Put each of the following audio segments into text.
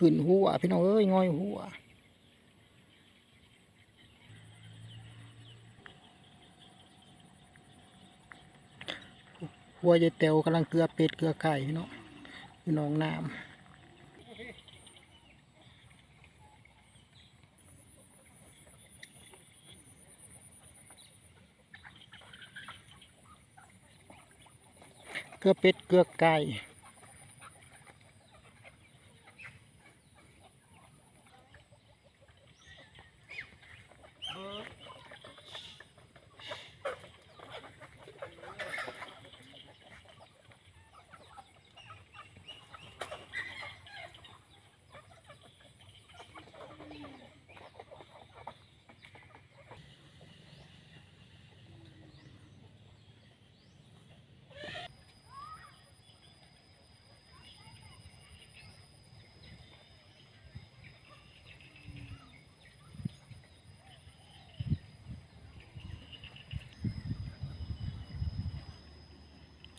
ขึ้นหัวพี่น้องเอ้ยง่อยหัวหัวยายเตวกำลังเกลือเป็ดเกลือไก่พี่น้องพี่น้องน้ำเกลือเป็ดเกลือไก่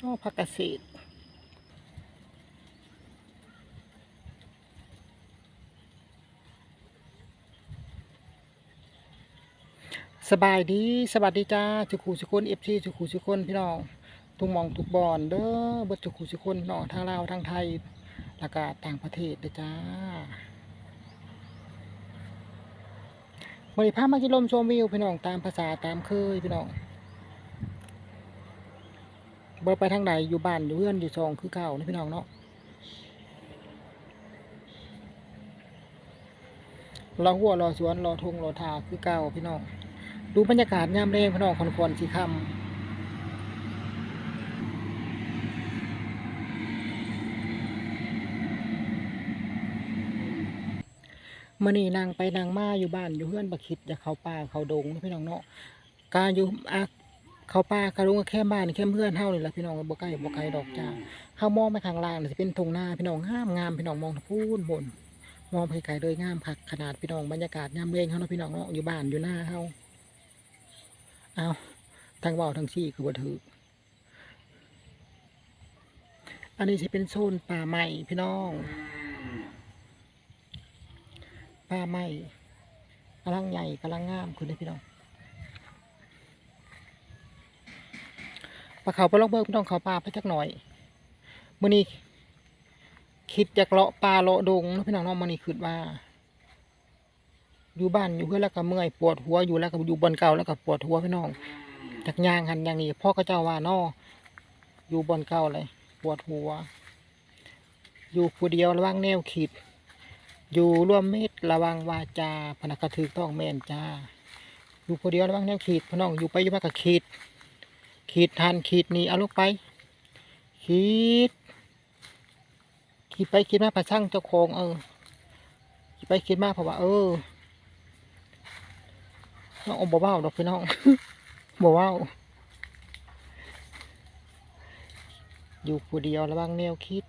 อ๋อผักเกษสบายดีสวัสดีจ้าสุขูสุคนเอฟซีสุขูสุคนพี่น้องทุกมองทุกบอนเด้อเบิดสุขูสุคนพี่น้องทางลาวทางไทยแล้วก็ต่างประเทศเด้อจ้าบริพามากิลมชมวิวพี่น้องตามภาษาตามเคยพี่น้อง บ่ไปทางใดอยู่บ้านอยู่เพื่อนอยู่ซองคือเก่านะพี่น้องเนาะรอหัวรอสวนรอทงรอทาคือเก่าพี่น้อง ดูบรรยากาศยามแรงพี่น้องคอนควนสีคำมื่อนี้นางไปนางมาอยู่บ้านอยู่เพื่อนบักคิดอยากเขาป่าเขาดงนะพี่น้องเนาะการอยู่อะ เขาป่ากระลุงก็แค่บ้านแค่เพื่อนเฮานี่แหละพี่น้องบ่ไกลบ่ไกลดอกจ้าเฮามองไปข้างล่างนี่สิเป็นทุ่งนาพี่น้องงามงามพี่น้องมองพูนบน มองไปไกลเลยงามคักขนาดพี่น้องบรรยากาศยามเย็นเฮาเนาะพี่น้องเนาะอยู่บ้านอยู่หน้าเฮาเอาทั้งว้าทั้งซี่คือบ่ถืออันนี้สิเป็นโซนป่าไม้พี่น้องป่าไม้กำลังใหญ่กำลังงามคุณเด้พี่น้อง ปลาเขาปลาลองเบิกพี่น้องเขาปลาไปจักหน่อยมื่อนี้คิดจากเลาะปลาเลาะดงเนาะพี่น้องเน้องมื่อนี้คิดว่า อยู่บ้านอยู่เพื่อแล้วก็เมื่อยปวดหัวอยู่แล้วก็อยู่บนเก่าแล้วก็ปวดหัวพี่น้องจากยางหันอย่างนี้พ่อก็เจ้าว่านออยู่บนเก่าเลยปวดหัว อยู่ผู้เดียวระวังแนวขีดอยู่ร่วมมิตรระวังวาจาพนักกระถือต้องแม่นจ้าอยู่ผู้เดียวระวังแนวขีดพี่น้องอยู่ไปอยู่มากับขีด ขีดทันขีดนี้เอาลงไป ขีด ขีดไปขีดมาประช่างเจ้าของเออ ขีดไปขีดมาเพราะว่า เออน้องอมบ่เบาดอกพี่น้องบ่เบาอยู่ผู้เดียวระวังแนวคิด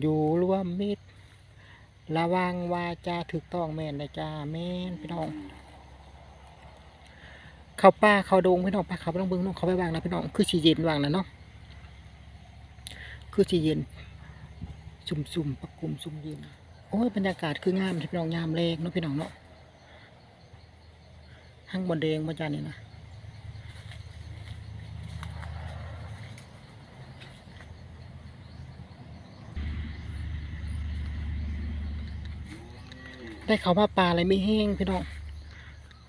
อยู่ร่วมมิตรระวังวาจาถูกต้องแม่นนะจ้าแม่นพี่น้อง เขาป้าเขาดงพี่น้องป้าเขาไปต้องเบิ้งน้องเขาไปวางนะพี่น้องคือชีเย็นวางนะเนาะคือชีเย็นซุ่มซุ่มๆปักกลุ่มซุ่มเย็นโอ้ยบรรยากาศคืองามพี่น้องงามแรงเนาะพี่น้องเนาะห้างบนแดงบนจานนี่นะได้เขาว่าปลาอะไรไม่แห้งพี่น้อง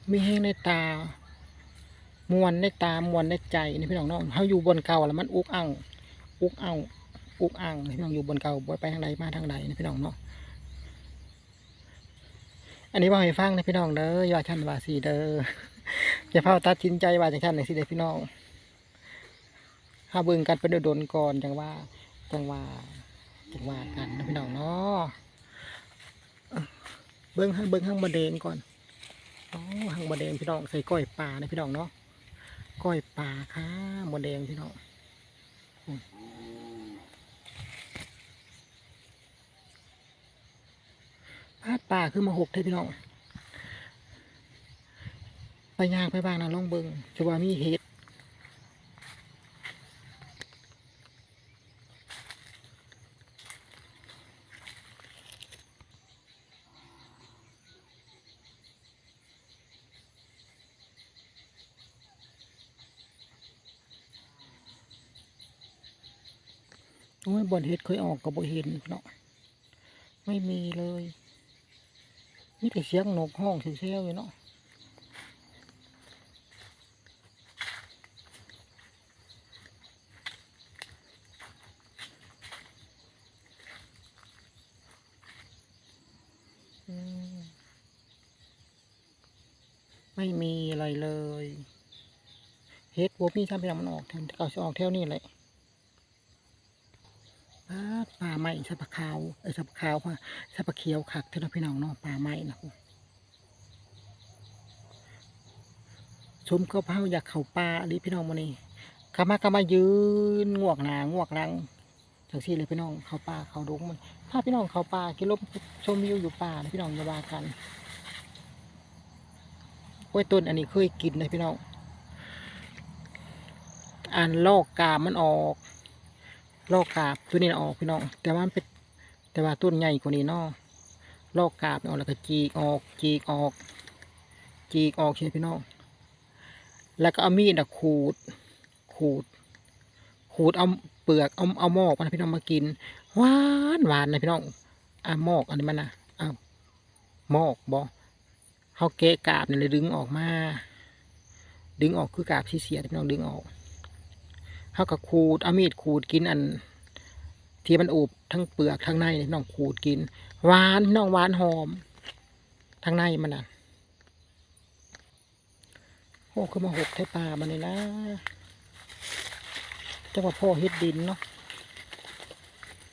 ไม่แห้งในตา มวนในตามวนในใจนี่พี่น้องเนาะเขาอยู่บนเก่าแล้วมันอุกอังอุกอังอุกอังพี่น้องอยู่บนเก่าบ่ไปทางใดมาทางใดนี่พี่น้องเนาะอันนี้ว่าให้ฟังนะพี่น้องเด้อย่าชันว่าสีเด้ออย่าเพิ่งตัดสินใจว่าจังชันไหนสิเด้อพี่น้องห้าเบิ่งกันเป็นโดนก่อนจังว่าจังว่าจังว่ากันนะพี่น้องเนาะเบิ่งให้เบิ่งข้างบนเดงก่อนอ๋อหางบดแดงพี่น้องใส่ก้อยปลานะพี่น้องเนาะ ก้อยป่าค่ะหมดแดงพี่น้องพาดป่าคือมาหกเทพี่น้อง ไปยางไปบ้างนะลองเบิงจะว่ามีเห็ด โอ้ยบอนเฮ็ดเคยออกก็บ่เห็นเนาะไม่มีเลยมีแต่เสียงนกห้องเสียวๆอยู่เนาะไม่มีอะไรเลย เฮ็ดบ่มีทำไปทำมันออกแถวเขาจะออกแถวนี้เลย ปลาดป่าไม้สับปะขาวเอ้ยสับปะขาวค่ะสับปะเขียวคักเท่านั้นพี่น้องเนาะป่าไม้นะคุณชมเขาเผาอยากเข้าป่าอันนี้พี่น้องมานี่กามาก็มายืนงวกหนางวกหลังจังซี่เลยพี่น้องเข้าป่าเข้าดุงมัน ถ้าพี่น้องเข้าป่ากินลมชมวิวอยู่ป่านะพี่น้องอย่าว่ากันกล้วยต้นอันนี้เคยกินนะพี่น้องอ่านลอกกามมันออก ลอกกาบตัวนี้ออกพี่น้อง แต่ว่ามันเป็นแต่ว่าต้นใหญ่กว่านี้เนาะลอกกาบออกแล้วก็จีกออก จีกออก จีกออกใช่พี่น้อง แล้วก็เอามีดอะขูด ขูด ขูดเอาเปลือกเอาเอาหมอกมันะพี่น้องมากินหวานหวานนะพี่น้องอะหมอกอันนี้มันนะอ้าวหมอกบอเขาเกะกาบเนี่ยเลยดึงออกมา ดึงออกคือกาบที่เสียพี่น้องดึงออก เขาก็ขูดเอามีดขูดกินอัน ที่มันอุบทั้งเปลือกทั้งในน่องขูดกินหวานน้องหวานหอมทั้งในมันอะโอ้คือมาหกไทยป่ามันเลยนะจังหวะพ่อเฮ็ดดินเนาะ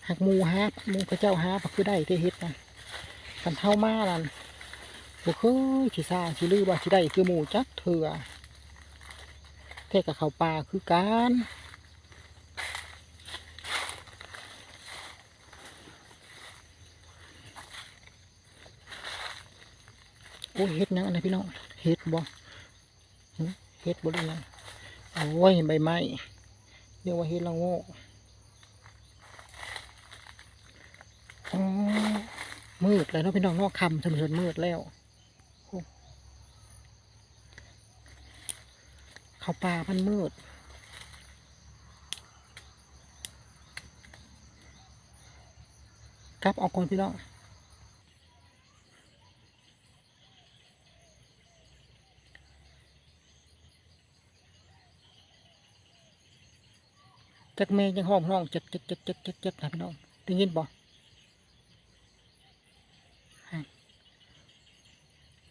หักมูฮาหมูพระเจ้าฮาก็คือได้ที่เฮ็ดนะกันเท่ามานั่นบุเคยสิซาสิลือว่าสิได้คือหมูจักเถื่อเทกับเขาป่าคือการ อ้ยเฮ็ดยังอันนี้พี่น้องเฮ็ดบ่เฮ็ดบ่ได้ยังโอ้ยใบไม้เรียกว่าเฮ็ดละโง่อ๋อมืดแล้วเนาะพี่น้องนอกคำสมชนมืดแล้วโอ้เขาป่ามันมืดกลับออกก่อนพี่น้อง จักแม่ยังห้องห้องจักจักจักจักจักจักนะพี่น้องได้ยินบ่ฮะ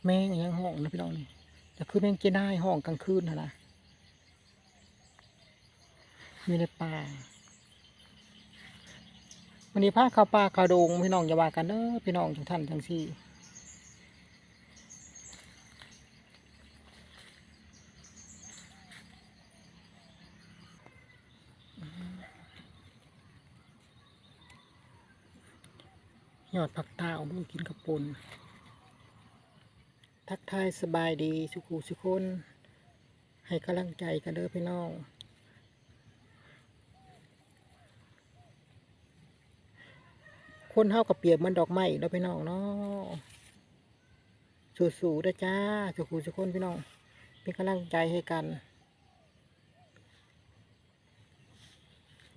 แม่ยังห้องนะพี่น้องนี่แต่คือแม่งจะได้ห้องกลางคืนนะนะมีในป่าวันนี้พาเข้าป่าเข้าดงพี่น้องอย่าว่ากันเด้อพี่น้องทุกท่านทั้งสี่ อดผักตาเอามากินกับปนทักทายสบายดีสุขุสุคนให้กำลังใจกันเด้อพี่น้องคนเฮากับเปียบมันดอกไม้เนาะพี่น้องเนาะสู้ๆนะจ้าสุขุสุคนพี่น้องเป็นกำลังใจให้กัน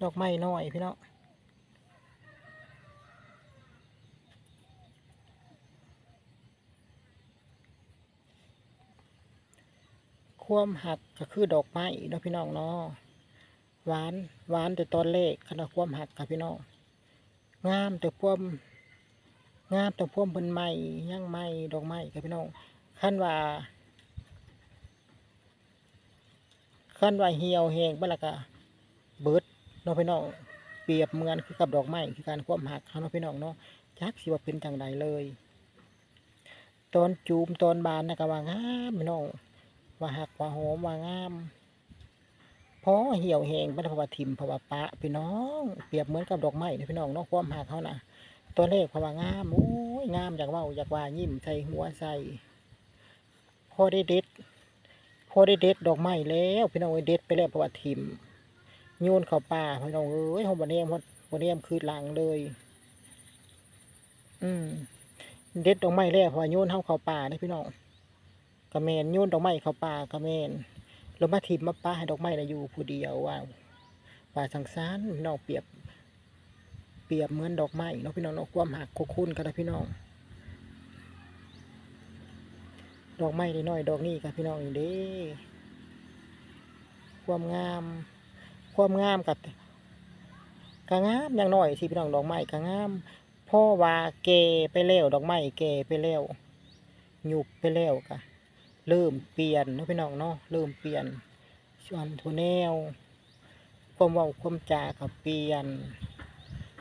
ดอกไม้น้อยพี่น้อง ความหักก็คือดอกไม้เนาะพี่น้องเนาะหวานหวานแต่ตอนแรกขณะความหักค่ะพี่น้องงามแต่ความงามแต่ความเป็นไม้ย่างไม้ดอกไม้ค่ะพี่น้องขั้นว่าขั้นว่าเหี่ยวแห้งไปและกะเบิดเนาะพี่น้องเปรียบเหมือนคือกับดอกไม้คือการความหักเขาเนาะพี่น้องเนาะจักสิว่าเป็นจังใดเลย ตอนจูมตอนบานนะก็ว่างามพี่น้อง ว่าหักว่าหอมว่างามพอเหี่ยวแหงเป็นภาวะทิมภาวะปะพี่น้องเปรียบเหมือนกับดอกไม้นะพี่น้องเนาะความหักเขานะตัวเลขภาวะงามโอ้ยงามอยากว่าอยากว่ายิ้มใส่หัวใส่พอได้เด็ดพอได้เด็ดดอกไม้แล้วพี่น้องเด็ดไปแล้วภาวะทิมโยนเข้าป่าพี่น้องเอ้ยหอมบะเนียมบะเนียมคือหลังเลย อืมเด็ดดอกไม้แล้วพอโยนเข้าเข้าป่านะพี่น้อง กระเมนโยนดอกไม้เข้าป่ากระเมนแลงมาทิมมาป้าให้ดอกไม้นะอยู่ผู้เดียวว่าว่าสังสารน้องเปรียบรียบเหมือนดอกไม้เนาะพี่น้องเนาะความหักคุคุณกันนะพี่น้อง ดอกไม้นี่น้อยดอกนี้กับพี่น้องอยู่เด้ความงาม ความงามกับกะงามอย่างน้อยสิพี่น้องดอกไม้กะงามพ่อว่าแก่ไปแล้วดอกไม้แก่ไปแล้วหยุบไปแล้วกะ เริ่มเปลี่ยนนะพี่น้องเนาะเริ่มเปลี่ยนส่วนทัวแนวความว้าความจากับเปลี่ยน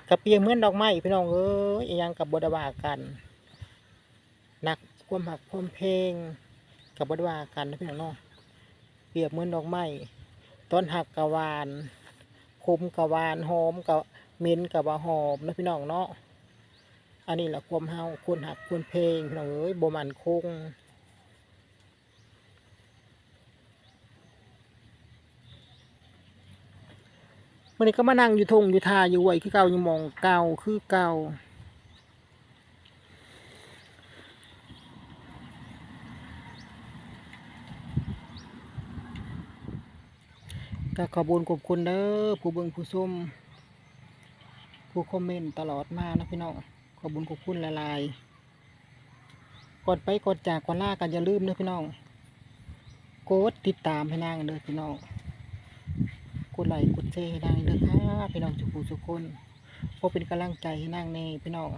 กับเปลี่ยนเหมือนดอกไม้พี่น้องเอ้ยยังกับบดว่ากันนักความหักความเพลงกับบดว่ากันนะพี่น้องเนาะเปรียบเหมือนดอกไม้ต้นหักกะวานคมกะวานหอมกะเม็นกะว่าหอมนะพี่น้องเนาะอันนี้แหละความเฮาควรหักควรเพลงพี่น้องเอ้ยบ่มันคง มันนี้ก็มานั่งอยู่ทงอยู่ทาอยู่ไหวคือเก่าอยู่มองเก่าคือเก่าก็ขอบุญขอบคุณเด้อผู้เบิ่งผู้ชมผู้คอมเมนต์ตลอดมานะพี่น้องขอบุญขอบคุณหลายกดไปกดจากกดล่ากันอย่าลืมเด้อพี่น้องกดติดตามให้นางเด้อพี่น้อง ดไลค์กดแชร์ให้นางเด้อค่ะพี่น้องทุกผู้ทุกคนเพราะเป็นกำลังใจให้นางในพี่น้อง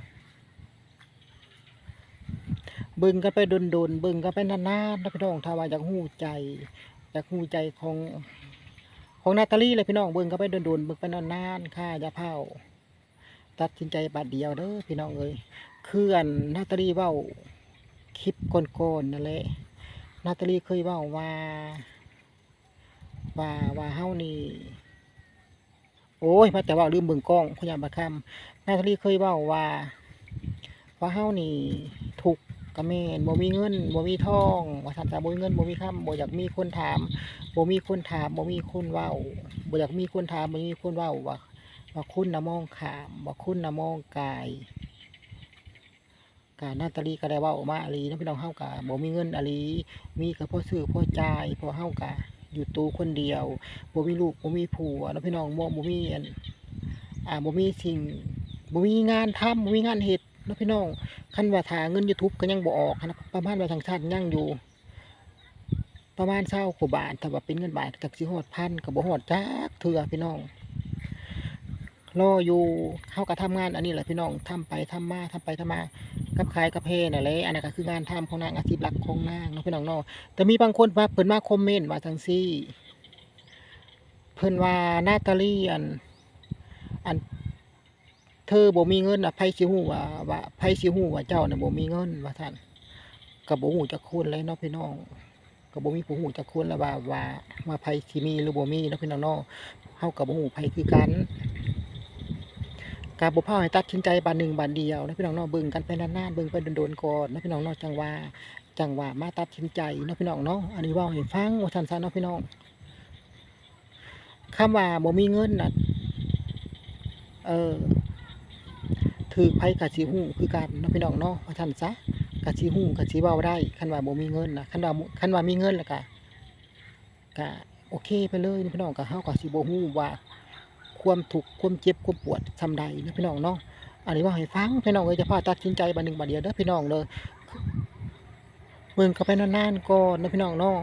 เบิ่งกันไปโดนๆเบิ่งกันไปนานๆนะพี่น้องถ้าว่าอยากหูใจอยากหูใจของของนาตาลีเลยพี่น้องเบิ่งกันไปโดนๆเบิ่งไปนานๆค่ะอย่าเผาตัดสินใจบาดเดียวเด้อพี่น้องเอ้ยเคืออันนาตาลีเว้าคลิปก่อนๆนั่นแหละนาตาลีเคยเว้าว่า ว่าว่าเฮานี่โอ้ยพระแต่ว่าลืมเบิ่งกล้องพยายามบัดคำนาทลีเคยเว้าว่า ว่าเฮานี่ถูกข์กะแม่นบ่มีเงินบ่มีทองว่าซั่นซะบ่มีเงินบ่มีคำบ่อยากมีคนถามบ่มีคนถามบ่มีคนเว้าบ่อยากมีคนถามบ่มีคนเว้าว่าว่าคุณน่ะมองขามว่าคุณน่ะมองกายกานาตาลีก็ได้ว้ามาอหลีเนาะพี่น้องเฮากะบ่มีเงินอหลีมีก็พอซื้อพอจ่ายพอเฮากะ อยู่ตัวคนเดียวบ่มีลูกบ่มีผัวเนาะพี่น้องบ่บ่มีอันอ่าบ่มีสิ่งบ่มีงานทำบ่มีงานเฮ็ดเนาะพี่น้องคันว่าถาเงิน YouTube ก็ยังบ่ออกนะประมาณว่าทางชาติยังอยู่ ประมาณ20กว่าบาทถ้าว่าเป็นเงินบาทก็สิฮอดพันก็บ่ฮอดจักเทื่อพี่น้องรออยู่เฮาก็ทำงานอันนี้แหละพี่น้องทำไปทำมาทำไปทำมา กับขายกับเพนั่นแหละอันนั้นก็คืองานทำของนางอาชีพหลักของนางเนาะพี่น้องเนาะแต่มีบางคนมาเพิ่นมาคอมเมนต์ว่าจังซี่ เพิ่นว่านาตาลีอันอันเธอบ่มีเงินอะไผสิฮู้ว่าว่าไผสิฮู้ว่าเจ้าน่ะบ่มีเงินว่าท่านก็บ่ฮู้จักคนเลยเนาะพี่น้องก็บ่มีผู้ฮู้จักคนแล้วว่าว่าว่าไผสิมีหรือบ่มีเนาะพี่น้องเนาะเฮาก็บ่ฮู้ไผคือกัน กาบ่พาให้ตัดสินใจบาดหนึ่งบาดเดียวนะพี่น้องเนาะเบิ่งกันไปนานๆเบิ่งไปโดนๆก่อนนะพี่น้องเนาะจังว่าจังหวะมาตัดสินใจนะพี่น้องเนาะอันนี้ว่าให้ฟังว่าทันซะเนาะพี่น้องคำว่าบ่มีเงินน่ะเออถือไผกะสิฮู้คือกันเนะพี่น้องเนาะว่าทันซะกะสิฮู้กะสิเว้าได้คันว่าบ่มีเงินน่ะคันว่าคันว่ามีเงินแล้วก็ก็โอเคไปเลยนะพี่น้องก็เฮาก็สิบ่ฮู้ว่า ความทุกข์ความเจ็บความปวดทำใดนะพี่น้องเนาะอันนี้ว่าให้ฟังพี่น้องเอ้ยจะพาตัดสินใจบันหนึ่งบันเดียวเด้อพี่น้องเลยเมืองเข้าไปนานๆก่อนนะพี่น้องเนาะ